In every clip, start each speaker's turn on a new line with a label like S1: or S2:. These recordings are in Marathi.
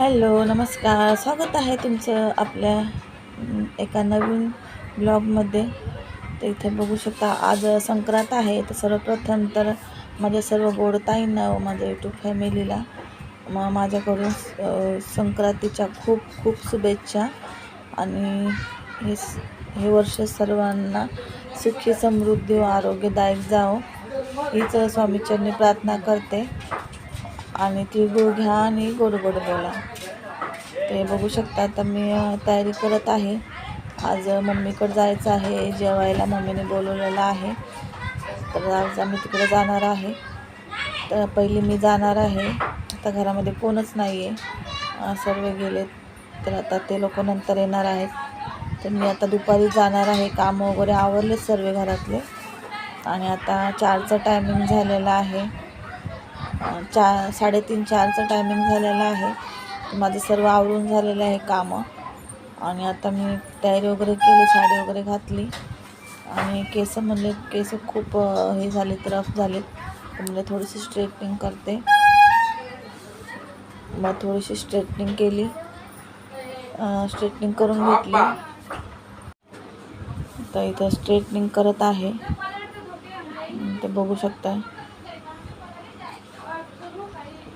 S1: हॅलो नमस्कार. स्वागत आहे तुमचं आपल्या एका नवीन ब्लॉगमध्ये. तर इथे बघू शकता आज संक्रांत आहे. तर सर्वप्रथम तर माझ्या सर्व गोडताईंना व माझ्या यूट्यूब फॅमिलीला मग माझ्याकडून संक्रांतीच्या खूप खूप शुभेच्छा. आणि हे हे वर्ष सर्वांना सुखी समृद्धी व आरोग्यदायक जावो. हीच स्वामीचरणी प्रार्थना करते. आणि तिळगुळ घ्या आणि गोड गोड बोला. ते बघू शकता आता मी तयारी करत आहे. आज मम्मीकडं मम्मीकडे जायचं आहे जेवायला मम्मीने बोलवलेलं आहे. तर आज आम्ही तिकडे जाणार आहे. तर पहिली मी जाणार आहे. आता घरामध्ये कोणच नाही आहे सर्व गेले तर आता ते लोक नंतर येणार आहेत. तर मी आता दुपारी जाणार आहे. काम वगैरे आवरले सर्व घरातले. आणि आता चारचं टायमिंग झालेलं आहे. चार साडेतीन चारचं टायमिंग झालेलं आहे. माझं सर्व आवरून झालेलं आहे कामं. आणि आता मी तयारी वगैरे केली साडी वगैरे घातली. आणि केस म्हणले केस खूप हे झालेत रफ झालेत. म्हणजे थोडीशी स्ट्रेटनिंग करते. मग थोडीशी स्ट्रेटनिंग केली. स्ट्रेटनिंग करून घेतली. तर इथं स्ट्रेटनिंग करत आहे. ते बघू शकता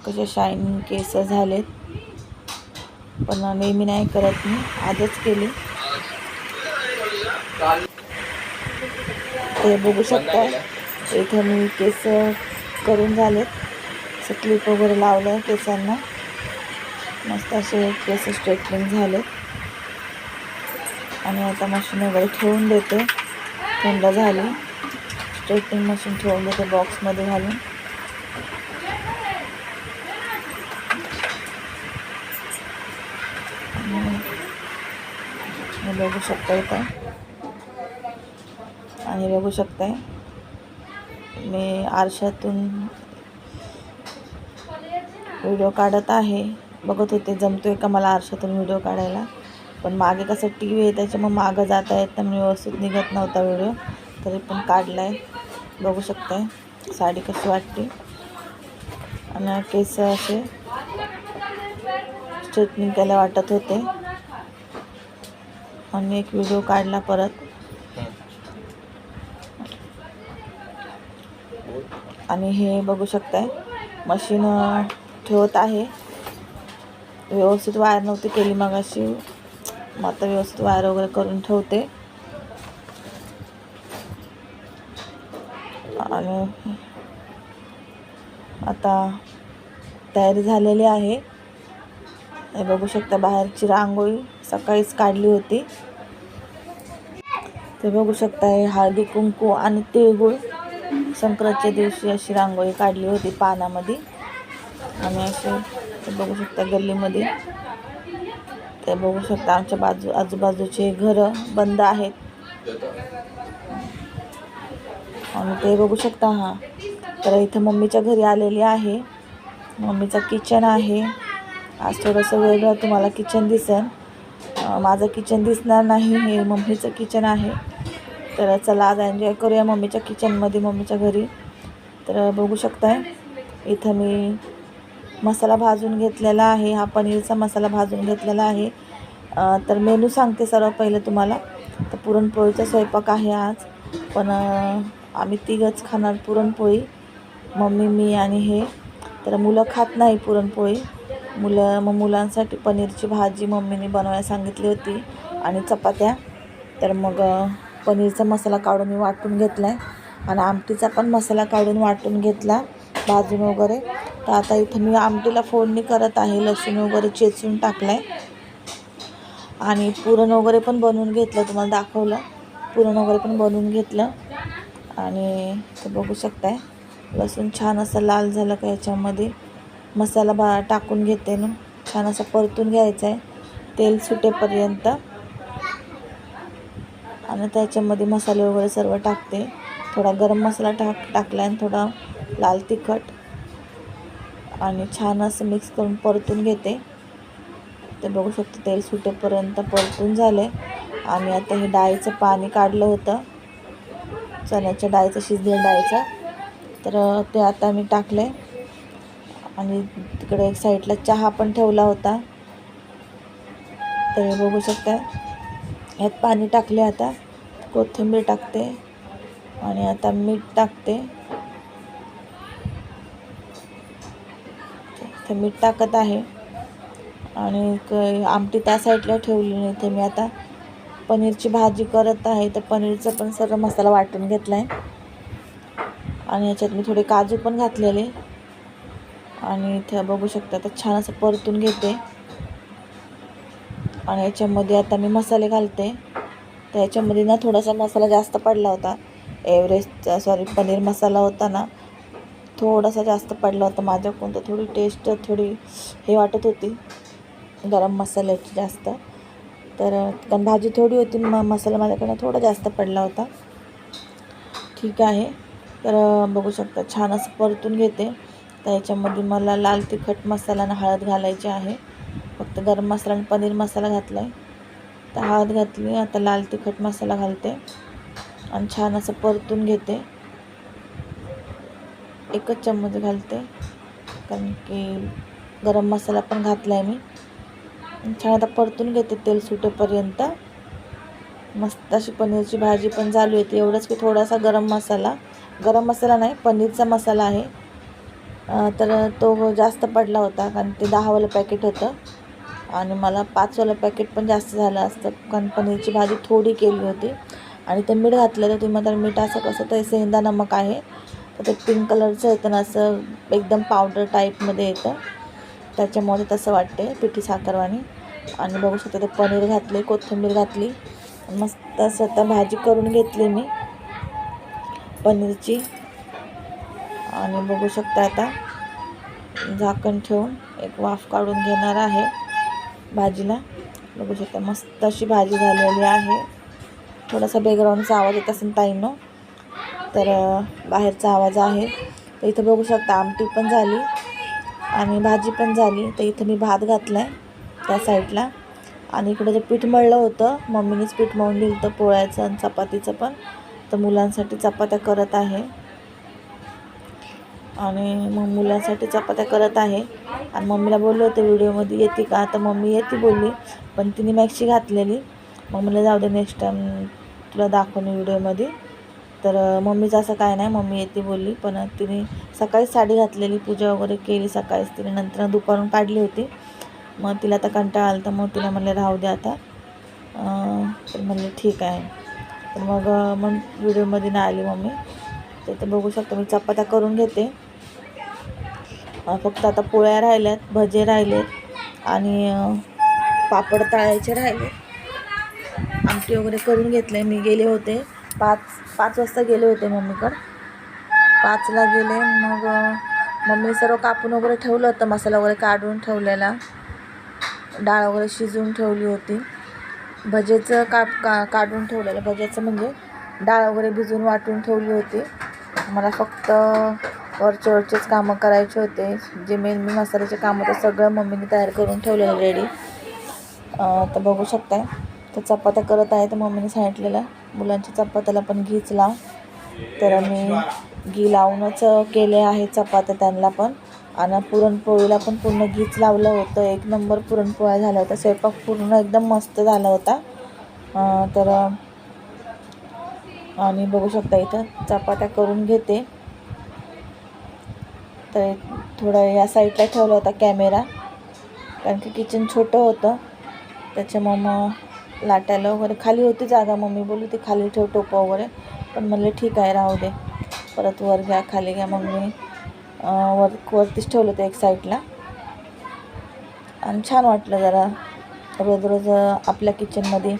S1: कसे शायनिंग केस झालेत. पण नेहमी नाही करत मी. आजच केली. ते बघू शकता इथं मी केस करून झालेत. असं क्लिप वगैरे लावलं केसांना. मस्त असे केस स्ट्रेटनिंग झालेत. आणि आता मशीन वगैरे ठेवून देते. थंड झाली. स्ट्रेटनिंग मशीन ठेवून देते बॉक्समध्ये घालून. हे बघू शकता इथं. आणि बघू शकताय मी आरशातून व्हिडिओ काढत आहे. बघत होते जमतोय का मला आरशातून व्हिडिओ काढायला? पण मागे कसं टी व्ही आहे त्याच्यामुळे मागं जाता येत मी व्यवस्थित निघत नव्हता व्हिडिओ तरी पण काढला आहे बघू शकताय साडी कशी वाटते. आणि केस असे स्ट्रेटनिंग त्याला वाटत होते. आणि एक व्हिडिओ काढला परत. आणि हे बघू शकताय मशीन ठेवत आहे. व्यवस्थित वायर नव्हती केली मग अशी मग आता व्यवस्थित वायर वगैरे करून ठेवते. आणि आता तयारी झालेली आहे. हे बघू शकता बाहेरची रांगोळी. सकाळीच काढली होती. ते बघू शकता हे हळदी कुंकू आणि तिळगुळ. संक्रांतच्या दिवशी अशी रांगोळी काढली होती पानामध्ये. आणि असे ते बघू शकता गल्लीमध्ये. ते बघू शकता आमच्या बाजू आजूबाजूचे घरं बंद आहेत. आणि ते बघू शकता हा. तर इथं मम्मीच्या घरी आलेली आहे. मम्मीचं किचन आहे. आज थोडंसं वेगळं तुम्हाला किचन दिसेल. माझं किचन दिसणार नाही हे मम्मीचं किचन आहे. तर चला आज एन्जॉय करूया मम्मीच्या किचनमध्ये मम्मीच्या घरी. तर बघू शकताय इथं मी मसाला भाजून घेतलेला आहे हा पनीरचा मसाला भाजून घेतलेला आहे. तर मेनू सांगते सर्व पहिलं तुम्हाला. तर पुरणपोळीचा स्वयंपाक आहे आज पण आम्ही तिघंच खाणार पुरणपोळी. मम्मी मी आणि हे. तर मुलं खात नाही पुरणपोळी. मुलं मग मुलांसाठी पनीरची भाजी मम्मीने बनवायला सांगितली होती आणि चपात्या. तर मग पनीरचा मसाला काढून मी वाटून घेतला आहे आणि आमटीचा पण मसाला काढून वाटून घेतला भाजून वगैरे. तर आता इथं मी आमटीला फोडणी करत आहे लसूण वगैरे चेचून टाकलं आहे आणि पुरण वगैरे पण बनवून घेतलं तुम्हाला दाखवलं. पुरण वगैरे पण बनवून घेतलं. आणि ते बघू शकताय लसूण छान असं लाल झालं का याच्यामध्ये. मसाला बा टाकून घेते ना. छान असं परतून घ्यायचं आहे तेल सुटेपर्यंत. आणि त्याच्यामध्ये मसाले वगैरे सर्व टाकते. थोडा गरम मसाला टाक टाकला आणि थोडा लाल तिखट. आणि छान असं मिक्स करून परतून घेते. ते बघू शकतो तेल सुटेपर्यंत परतून झाले आणि आता हे डाळीचं पाणी काढलं होतं. चण्याच्या डाळीचं शिजलेल्या डाळीचं. तर ते आता मी टाकले आणि तिकडे एक साईडला चहा पण ठेवला होता. तर हे बघू शकता ह्यात पाणी टाकले आता. कोथिंबीर टाकते आणि आता मीठ टाकते. ते मीठ टाकत आहे. आणि आमटी त्या साईडला ठेवली नाही ते मी आता पनीरची भाजी करत आहे. तर पनीरचा पण सर्व मसाला वाटून घेतला आहे आणि याच्यात मी थोडे काजू पण घातलेले. आणि इथं बघू शकता तर छान असं परतून घेते. आणि याच्यामध्ये आता मी मसाले घालते. तर याच्यामध्ये ना थोडासा मसाला जास्त पडला होता. एव्हरेस्टचा सॉरी पनीर मसाला होता ना. थोडासा जास्त पडला होता माझ्याकडून. तर थोडी टेस्ट थोडी हे वाटत होती. गरम मसाल्याची जास्त. तर कारण भाजी थोडी होती म मसाला माझ्याकडनं थोडा जास्त पडला होता. ठीक आहे. तर बघू शकता छान असं परतून घेते. तर याच्यामध्ये मला लाल तिखट मसाला आणि हळद घालायची आहे. फक्त गरम मसाला आणि पनीर मसाला घातला आहे तर हळद घातली आता लाल तिखट मसाला घालते. आणि छान असं परतून घेते. एकच चम्मच घालते. कारण की गरम मसाला पण घातला आहे मी छान आता परतून घेते तेल सुटेपर्यंत. मस्त अशी पनीरची भाजी पण चालू येते एवढंच की थोडासा गरम मसाला. गरम मसाला नाही पनीरचा मसाला आहे. तर तो जास्त पडला होता कारण ते दहावालं पॅकेट होतं. आणि मला पाचवालं पॅकेट पण जास्त झालं असतं. कारण पनीरची भाजी थोडी केली होती. आणि ते मीठ घातलं तर मग तर मीठ असं कसं तर सेंदा नमक आहे. तर ते पिंक कलरचं येतं ना असं एकदम पावडर टाईपमध्ये येतं. त्याच्यामुळे तसं वाटते पिठी साखरवाणी. आणि बघू शकता ते पनीर घातले कोथिंबीर घातली. मस्त स्वतः भाजी करून घेतली मी पनीरची. आणि बघू शकता आता झाकण ठेवून एक वाफ काढून घेणार आहे भाजीला. बघू शकता मस्त अशी भाजी झालेली आहे. थोडासा बॅकग्राऊंडचा आवाज येत असेल ताईनो तर बाहेरचा आवाज आहे. तर इथं बघू शकता आमटी पण झाली आणि भाजी पण झाली. तर इथं मी भात घातला आहे त्या साईडला. आणि इकडे जे पीठ मळलं होतं मम्मीनेच पीठ मळून दिलं होतं पोळ्याचं आणि चपातीचं पण. तर मुलांसाठी चपात्या करत आहे. आणि मग मुलांसाठी चपात्या करत आहे. आणि मम्मीला बोललो होतं व्हिडिओमध्ये येते का? तर मम्मी येते बोलली पण तिने मॅक्सी घातलेली. मग मला जाऊ दे नेक्स्ट टाईम तुला दाखवणे व्हिडिओमध्ये. तर मम्मीचं असं काय नाही मम्मी येते बोलली पण तिने सकाळीच साडी घातलेली पूजा वगैरे केली सकाळीच. तिने नंतर दुपारून काढली होती. मग तिला आता कंटाळा आला तर मग तिला म्हणलं राहू दे आता. तर म्हणलं ठीक आहे. तर मग मग व्हिडिओमध्ये नाही आली मम्मी. तर ते बघू शकतो मी चपात्या करून घेते. फक्त आता पोळ्या राहिल्यात भजे राहिलेत आणि पापड तळायचे राहिले. आमटी वगैरे करून घेतले. मी गेले होते. पाच पाच वाजता गेले होते मम्मीकडं. पाचला गेले. मग मम्मी सर्व कापून वगैरे ठेवलं होतं मसाला वगैरे काढून ठेवलेला. डाळ वगैरे शिजवून ठेवली होती. भजेचं काप का काढून ठेवलेलं. भजेचं म्हणजे डाळ वगैरे भिजून वाटून ठेवली होती. मला फक्त वरचे वरचेच कामं करायचे होते. जे मेन मी मसाल्याचे कामं तर सगळं मम्मीने तयार करून ठेवलेलं रेडी तर बघू शकताय. तर चपात्या करत आहे तर मम्मीने सांगितलेलं. मुलांच्या चपात्याला पण घीच लाव तर मी घी लावूनच केले आहे चपात्या त्यांना पण. आणि पुरणपोळीला पण पूर्ण घीच लावलं होतं. एक नंबर पुरणपोळ्या झाला होता स्वयंपाक पूर्ण एकदम मस्त झाला होता. तर आणि बघू शकता इथं चपात्या करून घेते. तर थोडं या साईडला ठेवला होता कॅमेरा कारण की किचन छोटं होतं. त्याच्यामुळं मग लाटायला वगैरे खाली होती जागा मम्मी बोलली ती खाली ठेव टोपं वगैरे. पण म्हणले ठीक आहे राहू दे. परत वर घ्या खाली घ्या. मग मी वर वरतीच ठेवलं होतं एक साईडला. आणि छान वाटलं जरा. रोज रोज आपल्या किचनमध्ये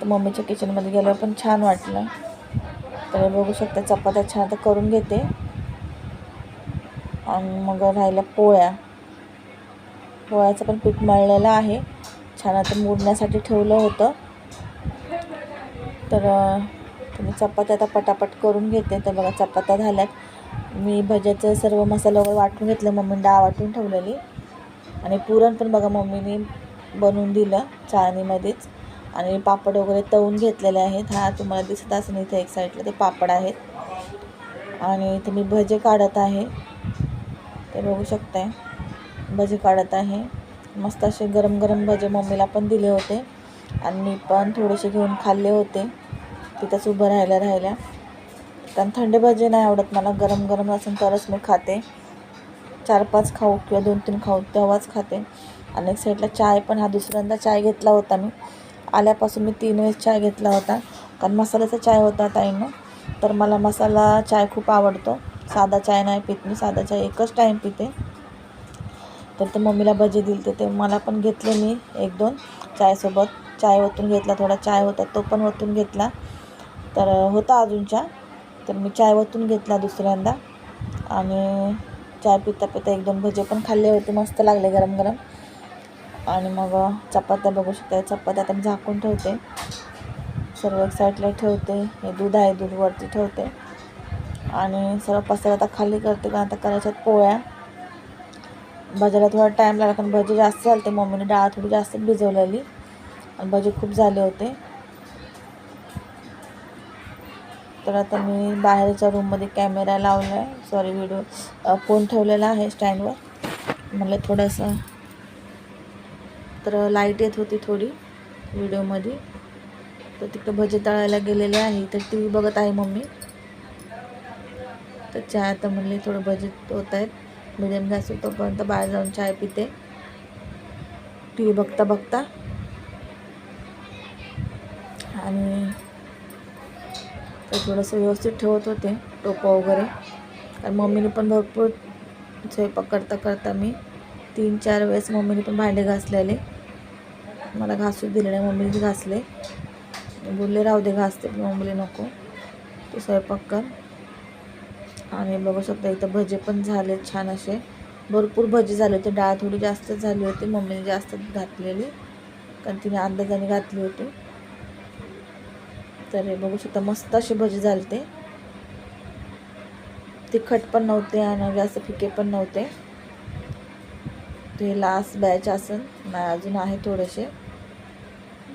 S1: तर मम्मीच्या किचनमध्ये गेल्यावर पण छान वाटलं. तर बघू शकता चपात्या छान आता करून घेते. आणि मग राहिल्या पोळ्या. पोळ्याचं पण पीठ मळलेलं आहे. छान आता मोडण्यासाठी ठेवलं होतं. तर तुम्ही चपात्या आता पटापट करून घेते. तर बघा चपात्या झाल्यात. मी भज्याचं सर्व मसाला वगैरे वाटून घेतलं मम्मीने डाळ वाटून ठेवलेली. आणि पुरण पण बघा मम्मीने बनवून दिलं चाळणीमध्येच. आणि पापड वगैरे तळून घेतलेले आहेत. हा तुम्हाला दिसत असेल इथे एक साईडला ते पापड आहेत. आणि इथे मी भजे काढत आहे. ते बघू शकताय. भजे काढत आहे. मस्त असे गरम गरम भजे मम्मीला पण दिले होते. आणि मी पण थोडेसे घेऊन खाल्ले होते. तिथंच उभं राहायला राहिल्या. कारण थंड भजे नाही आवडत मला. गरम गरम असेल तरच मी खाते. चार पाच खाऊ किंवा दोन तीन खाऊ तेव्हाच खाते. आणि एक साईडला चाय पण हा दुसऱ्यांदा चाय घेतला होता मी. आल्यापासून मी तीन वेळेस चाय घेतला होता. कारण मसाल्याचा चाय होता ताईनं. तर मला मसाला चाय खूप आवडतो. साधा चाय नाही पित मी. साधा चाय एकच टाईम पिते. तर ते मम्मीला भजे दिलते. ते मला पण घेतले मी एक दोन चायसोबत चाय ओतून घेतला. थोडा चाय होता तो पण ओतून घेतला. तर होता अजून चहा. तर मी चाय ओतून घेतला दुसऱ्यांदा. आणि चाय पिता पिता एक दोन भजे पण खाल्ले होते. मस्त लागले गरम गरम आणि मग चपात्या बघू शकता. चपात्या आता मी झाकून ठेवते. सर्व एक साईडला ठेवते. हे दूध आहे दूध वरती ठेवते. आणि सर्व पसारा आता खाली करते कारण आता करायच्यात पोळ्या. भज्याला थोडा टाईम लागला कारण भजी जास्त चालते मम्मीने डाळ थोडी जास्त भिजवलेली. आणि भजी खूप झाले होते. तर आता मी बाहेरच्या रूममध्ये कॅमेरा लावला आहे सॉरी व्हिडिओ फोन ठेवलेला आहे स्टँडवर म्हणलं थोडंसं तर लाइट येत होती थोडी व्हिडिओमध्ये. तर तिकडं भजे तळायला गेलेले आहे. तर टी व्ही बघत आहे मम्मी. तर चहा आता म्हणले थोडं भजे होत आहेत. मिडियम गॅस तोपर्यंत बाहेर जाऊन चाय पिते. टी व्ही बघता बघता. आणि तर थोडंसं व्यवस्थित ठेवत होते टोपं वगैरे. कारण मम्मीने पण भरपूर स्वयंपाक करता करता मी तीन चार वेळेस मम्मीने पण भांडे घासलेले. मला घासू दिले नाही मम्मीने घासले. बोलले राहू दे घासते मम्मीले नको. तू स्वयंपाक कर. आणि बघू शकता इथं भजे पण झाले छान असे. भरपूर भजे झाले होते. डाळ थोडी जास्त झाली होती मम्मीने जास्त घातलेली. कारण तिने अंदाजाने घातली होती. तर हे बघू शकता मस्त असे भजे झाले ते तिखट पण नव्हते आणि जास्त फिके पण नव्हते. ते लास्ट बॅच असेल नाही अजून आहे थोडेसे.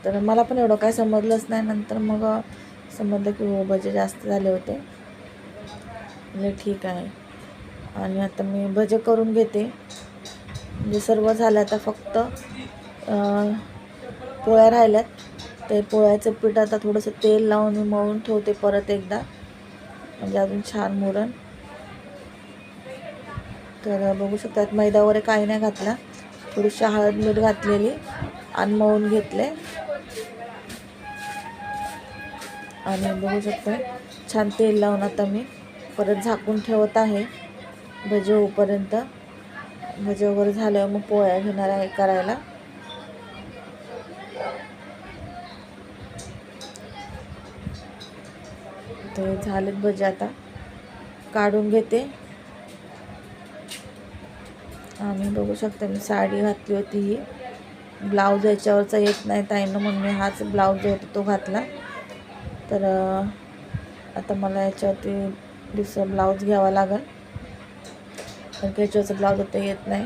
S1: तर मला पण एवढं काय समजलंच नाही. नंतर मग समजलं की हो भजे जास्त झाले होते. म्हणजे ठीक आहे. आणि आता मी भजे करून घेते. म्हणजे सर्व झालं आता फक्त पोळ्या राहिल्यात. ते पोळ्याचं पीठ आता थोडंसं तेल लावून मी मळून ठेवते परत एकदा. म्हणजे अजून छान मुरण तर बघू शकतात मैदा वगैरे काही नाही घातला. थोडीशी हळद मीठ घातलेली. आणि मळून घेतले. आणि बघू शकता छान तेल लावून आता मी परत झाकून ठेवत आहे. भजे होईपर्यंत भजे वगैरे झाल्यावर मग पोळ्या घेणार आहे करायला. तर झालेत भजे आता. काढून घेते. आणि बघू शकता मी साडी घातली होती ही. ब्लाऊज याच्यावरचा येत नाही ताईनं म्हणून मी हाच ब्लाऊज जो होता तो घातला. तर आता मला याच्यावरती दुसरा ब्लाऊज घ्यावा लागेल. कारण की याच्यावरचं ब्लाऊज आता येत नाही.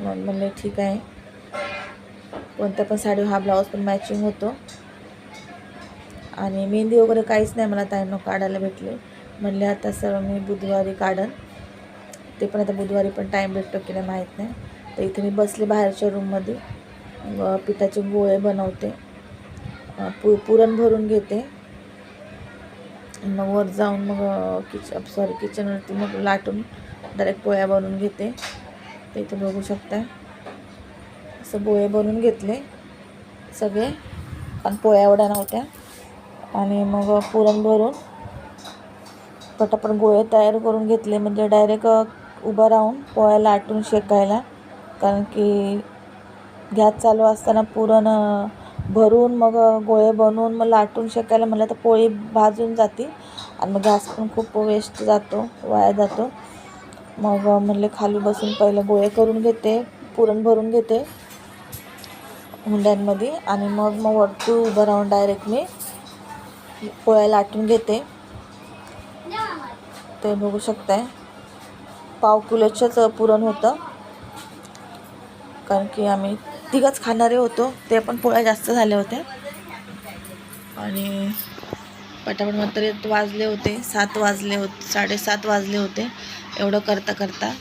S1: मग म्हणले ठीक आहे. कोणत्या पण साडी हा ब्लाऊज पण मॅचिंग होतो. आणि मेहंदी वगैरे काहीच नाही मला ताईनं काढायला भेटले. म्हणले आता सर्व मी बुधवारी काढन. ते पण आता बुधवारी पण टाईम भेटतो की नाही माहीत नाही. तर इथे मी बसले बाहेरच्या रूममध्ये पिठाचे गोळे बनवते. पु पुरण भरून घेते. मग वर जाऊन मग किच सॉरी किचनवरती मग लाटून डायरेक्ट पोळ्या बनवून घेते. ते इथं बघू शकता असं पोळे बनवून घेतले सगळे. पण पोळ्या एवढ्या नव्हत्या. आणि मग पुरण भरून पटापट गोळे तयार करून घेतले. म्हणजे डायरेक्ट उभं राहून पोळ्या लाटून शेकायला. कारण की गॅस चालू असताना पुरण भरून मग गोळे बनवून मग लाटून शेकायला म्हटलं तर पोळी भाजून जाते. आणि मग गॅस पण खूप वेस्ट जातो वाया जातो. मग म्हणले खाली बसून पहिलं गोळे करून घेते पुरण भरून घेते हुंड्यांमध्ये. आणि मग मग वरती उभं राहून डायरेक्ट मी पोळ्या लाटून घेते. ते बघू शकताय. पाव किलोचंच पुरण होतं. कारण की आम्ही तिघंच खाणारे होतो. ते पण पोळ्या जास्त झाल्या होत्या. आणि पटापट मात्र वाजले होते. सात वाजले होते साडेसात वाजले होते. एवढं करता करता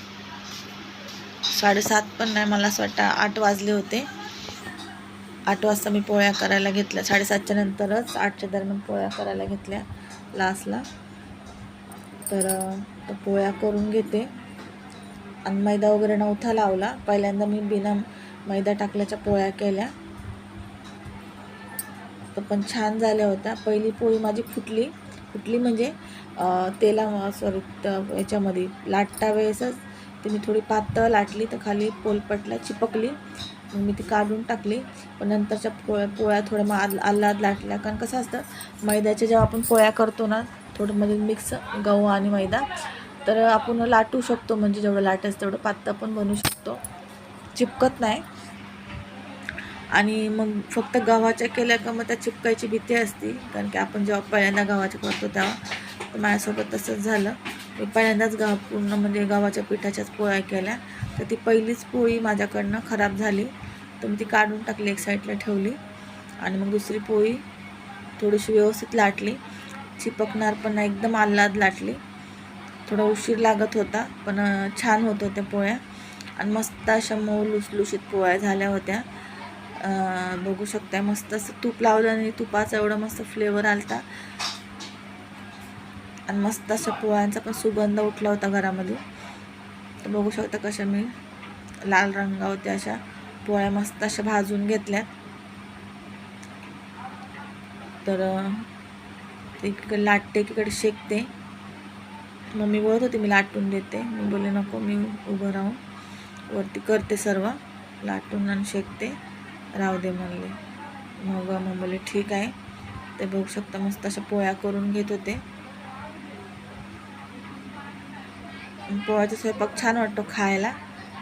S1: साडेसात पण नाही मला असं वाटतं आठ वाजले होते. आठ वाजता मी पोळ्या करायला घेतल्या. साडेसातच्या नंतरच आठच्या दरम्यान पोळ्या करायला घेतल्या लास्टला तर पोळ्या करून घेते. आणि मैदा वगैरे नव्हता लावला. पहिल्यांदा मी बिना मैदा टाकल्याच्या पोळ्या केल्या. तर पण छान झाल्या होत्या. पहिली पोळी माझी फुटली. फुटली म्हणजे तेला सॉरी याच्यामध्ये लाटता वेळेसच ती मी थोडी पातळ लाटली तर खाली पोलपटला चिपकली. मग मी ती काढून टाकली. पण नंतरच्या पोळ्या पोळ्या थोड्या मग आद आल्लाद लाटल्या. कारण कसं असतं मैद्याच्या जेव्हा आपण पोळ्या करतो ना थोडं म्हणजे मिक्स गहू आणि मैदा तर आपण लाटू शकतो. म्हणजे जेवढं लाटायचं तेवढं पातळ पण बनवू शकतो. चिपकत नाही. आणि मग फक्त गव्हाच्या केल्या का मग त्या चिपकायची भीती असते. कारण की आपण जेव्हा पहिल्यांदा गव्हाच्या करतो तेव्हा तर माझ्यासोबत तसंच झालं. मी पहिल्यांदाच गाव पूर्ण म्हणजे गव्हाच्या पिठाच्याच पोळ्या केल्या. तर ती पहिलीच पोळी माझ्याकडनं खराब झाली. तर मी ती काढून टाकली एक साईडला ठेवली. आणि मग दुसरी पोळी थोडीशी व्यवस्थित लाटली. चिपकणार पण एकदम आल्हाद लाटली. थोडा उशीर लागत होता पण छान होत होत्या पोळ्या. आणि मस्त अशा मऊ लुसलुशीत पोळ्या झाल्या होत्या. बघू शकता मस्त असं तूप लावलं आणि तुपाचा एवढा मस्त फ्लेवर आलता. आणि मस्त अशा पोळ्यांचा पण सुगंध उठला होता घरामध्ये. तर बघू शकता कशा मी लाल रंगावरती अशा पोळ्या मस्त अशा भाजून घेतल्या तर इकडे एकीकडे लाटते एकीकडे शेकते. मम्मी बोलत होती मी लाटून देते. मी बोलले नको मी उभं राहून. वरती करते सर्व. लाटून आणि शेकते. राहू दे म्हणले. मग मग ठीक आहे. ते बघू शकता मस्त अशा पोळ्या करून घेत होते. पोळ्याचा स्वयंपाक छान वाटतो खायला.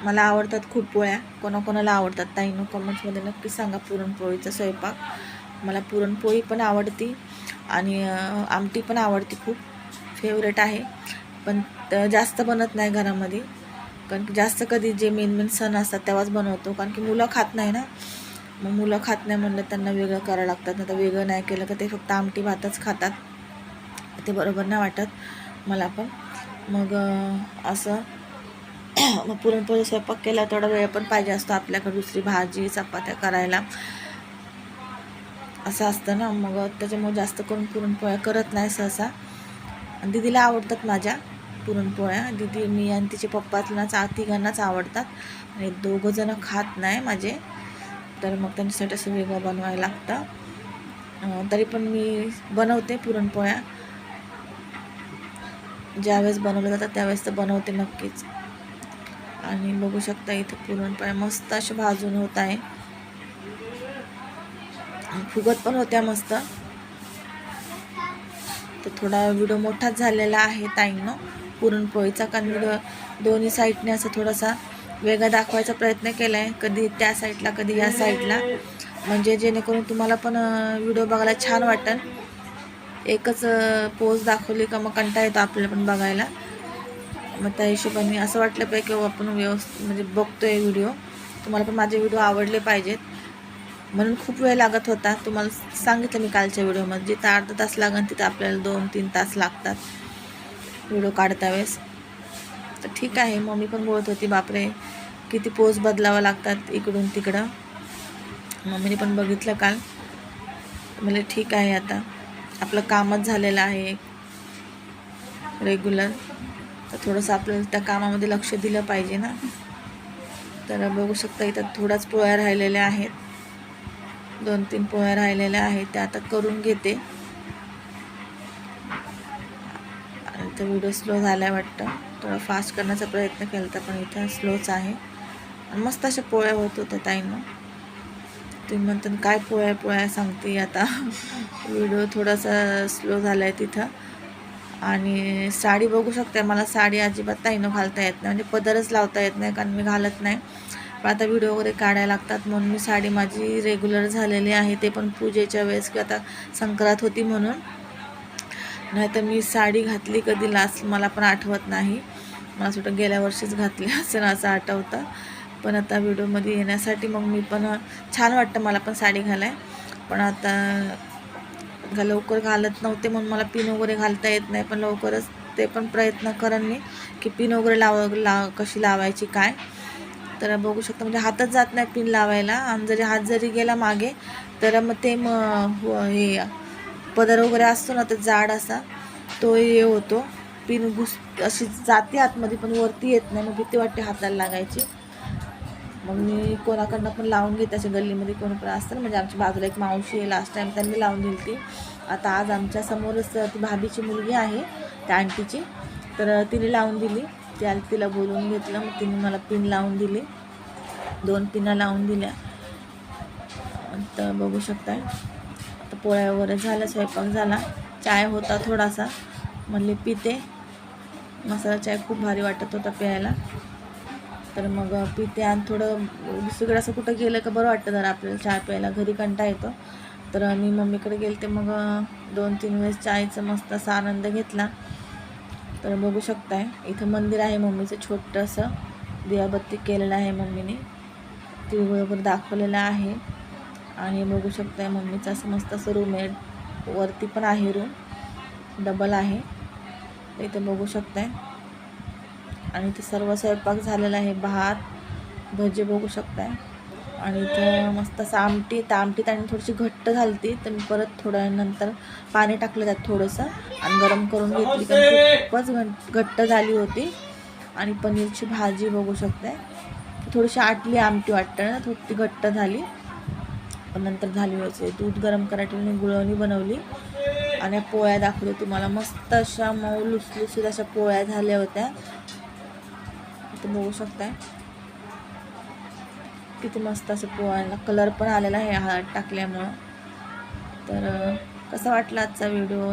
S1: मला आवडतात खूप पोळ्या. कोणाकोणाला आवडतात? ताईनो कमेंट्समध्ये नक्की सांगा पुरणपोळीचा स्वयंपाक. मला पुरणपोळी पण आवडती आणि आमटी पण आवडती खूप. फेवरेट आहे. पण जास्त बनत नाही घरामध्ये. कारण की जास्त कधी जे मेन मेन सण असतात तेव्हाच बनवतो. कारण की मुलं खात नाही ना. मग मुलं खात नाही म्हणलं त्यांना वेगळं करावं लागतात नाही तर वेगळं नाही केलं का ते फक्त आमटी भातच खातात. ते बरोबर नाही वाटत मला पण. मग असं. मग पुरणपोळी स्वयंपाक केला थोडा वेळ पण पाहिजे असतो आपल्याकडे दुसरी भाजी चपात्या करायला. असं असतं ना. मग त्याच्यामुळे जास्त करून पुरणपोळ्या करत नाही सहसा. आणि दीदीला आवडतात माझ्या. पुरणपोळ्या. दिदी मी आणि तिचे पप्पातलाच तिघांनाच आवडतात. आणि दोघं जण खात नाही माझे. तर मग त्यांच्यासाठी असं वेगळं बनवायला लागतं. तरी पण मी बनवते पुरणपोळ्या. ज्यावेळेस बनवलं जातात त्यावेळेस तर बनवते नक्कीच. आणि बघू शकता इथं पुरणपोळ्या मस्त अशा भाजून होत आहे. फुगत पण होत्या मस्त. तर थोडा व्हिडिओ मोठाच झालेला आहे ताईंनो. पुरणपोळीचा कारण दोन्ही साईडने असं थोडासा वेगळा दाखवायचा प्रयत्न केला आहे कधी त्या साईडला कधी या साईडला. म्हणजे जेणेकरून तुम्हाला पण व्हिडिओ बघायला छान वाटेल. एकच पोज दाखवली का मग कंटा येतो आपल्याला पण बघायला. मग त्या हिशोबाने असं वाटलं पाहिजे की आपण व्यवस्थित म्हणजे बघतोय व्हिडिओ. तुम्हाला पण माझे व्हिडिओ आवडले पाहिजेत. म्हणून खूप वेळ लागत होता. तुम्हाला सांगितलं मी कालच्या व्हिडिओमध्ये. जिथं अर्धा तास लागेल तिथं आपल्याला दोन तीन तास लागतात. व्हिडिओ काढता वेळेस तर ठीक आहे मम्मी पण बोलत होती बापरे किती पोज बदलावं लागतात इकडून तिकडं. मम्मीने पण बघितलं काल. म्हणजे ठीक आहे आता. आपलं कामच झालेलं आहे. रेग्युलर तर थोडंसं आपल्याला त्या कामामध्ये लक्ष दिलं पाहिजे ना. तर बघू शकता इथं थोड्याच पोळ्या राहिलेल्या आहेत. दोन तीन पोळ्या राहिलेल्या आहेत त्या आता करून घेते. तर व्हिडिओ स्लो झाला आहे वाटतं. थोडा फास्ट करण्याचा प्रयत्न केला होता पण इथं स्लोच आहे. आणि मस्त अशा पोळ्या होत होत्या ताईनं. तुम्ही म्हणतात काय पोळ्या पोळ्या सांगते आता. व्हिडिओ थोडासा स्लो झाला आहे तिथं. आणि साडी बघू शकते मला साडी अजिबात ताईनं घालता येत नाही. म्हणजे पदरच लावता येत नाही कारण मी घालत नाही. पण आता व्हिडिओ वगैरे काढायला लागतात म्हणून मी साडी माझी रेग्युलर झालेली आहे. ते पण पूजेच्या वेळेस किंवा आता संक्रांत होती म्हणून. नाही तर मी साडी घातली कधी लास्ट मला पण आठवत नाही. मला असं वाटतं गेल्या वर्षीच घातली असं असं आठवतं. पण आता व्हिडिओमध्ये येण्यासाठी मग मी पण छान वाटतं मला पण साडी घालाय. पण आता घा- लवकर घालत नव्हते म्हणून मला पिन वगैरे घालता येत नाही. पण लवकरच ते पण प्रयत्न करेन मी की पिन वगैरे लाव लाव कशी लावायची काय. तर बघू शकता म्हणजे हातच जात नाही पिन लावायला. आणि जरी हात जरी गेला मागे तर मग ते मग हो, हे पदर वगैरे असतो ना तर जाड असा तो हे होतो. पिन घुस अशी जाते आतमध्ये पण वरती येत नाही. मग भीती वाटते हाताला लागायची. मग मी कोणाकडनं पण लावून घेते अशा गल्लीमध्ये कोणी पण असतं म्हणजे आमच्या बाजूला एक मावशी आहे लास्ट टाईम त्यांनी लावून दिली ती. आता आज आमच्या समोरच ती भाभीची मुलगी आहे त्या आंटीची. तर तिने लावून दिली. त्या तिला बोलवून घेतलं. मग तिने मला पिन लावून दिली. दोन पिना लावून दिल्या. तर बघू शकताय. आता पोळ्या वगैरे झाल्या स्वयंपाक झाला. चाय होता थोडासा. म्हणले पिते. मसाला चाय खूप भारी वाटत होता प्यायला. तर मग पिते आणि थोडं दुसरीकडे असं कुठं गेलं का बरं वाटतं जरा आपल्याला चहा प्यायला. घरी कंटा येतो. तर मी मम्मीकडे गेले ते मग दोन तीन वेळेस चायचं मस्त असा आनंद घेतला. तर बघू शकताय. इथं मंदिर आहे मम्मीचं छोटंसं. दिवाबत्ती केलेलं आहे मम्मीने. तिळगुळ वगैरे दाखवलेलं आहे. आणि बघू शकताय मम्मीचं असं मस्त असं रूम आहे. वरती पण आहे रूम डबल आहे. इथे इथं बघू शकताय. आणि इथे सर्व स्वयंपाक झालेला आहे. भात भजे बघू शकताय. आणि इथं मस्त असं आमटी तर आमटी आणि थोडीशी घट्ट झाली ती तर मी परत थोड्या नंतर पाणी टाकलं त्यात थोडंसं. आणि गरम करून घेतली. कारण खूपच घट घट्ट झाली होती. आणि पनीरची भाजी बघू शकताय. थोडीशी आटली आमटी वाटतं ना थोडी ती घट्ट झाली. पण नंतर झाली व्हायची दूध गरम करायला गुळवणी बनवली. आणि पोळ्या दाखवल्या तुम्हाला. मस्त अशा मऊ लुसलुसीत अशा पोळ्या झाल्या होत्या. तुम्ही बघू शकताय. किती मस्त असं पोळ्याला कलर पण आलेला आहे. हळद टाकल्यामुळं. तर कसा वाटला आजचा व्हिडिओ?